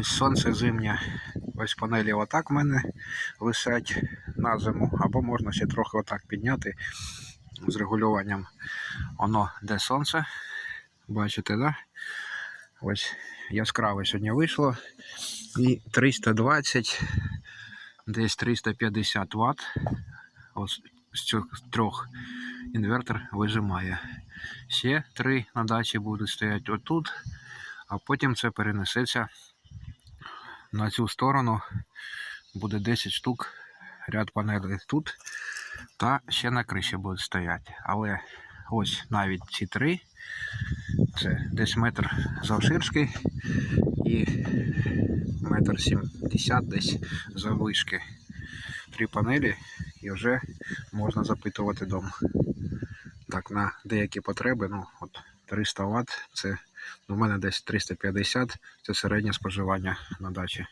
Ось сонце зимнє. Ось панелі отак в мене висять на зиму. Або можна ще трохи отак підняти з регулюванням. Воно де сонце. Бачите, да? Ось яскраве сьогодні вийшло. І 320, десь 350 Вт. Ось з цих трьох інвертор вижимає. Ще три на дачі будуть стояти отут, а потім це перенесеться на цю сторону. Буде 10 штук, ряд панелей тут, та ще на криші будуть стояти. Але ось навіть ці три, це десь метр завширшки і метр сімдесят десь заввишки. Три панелі і вже можна запитувати дом. Так, на деякі потреби, ну, от 300 Вт, це у мене десь 350, це середнє споживання на дачі.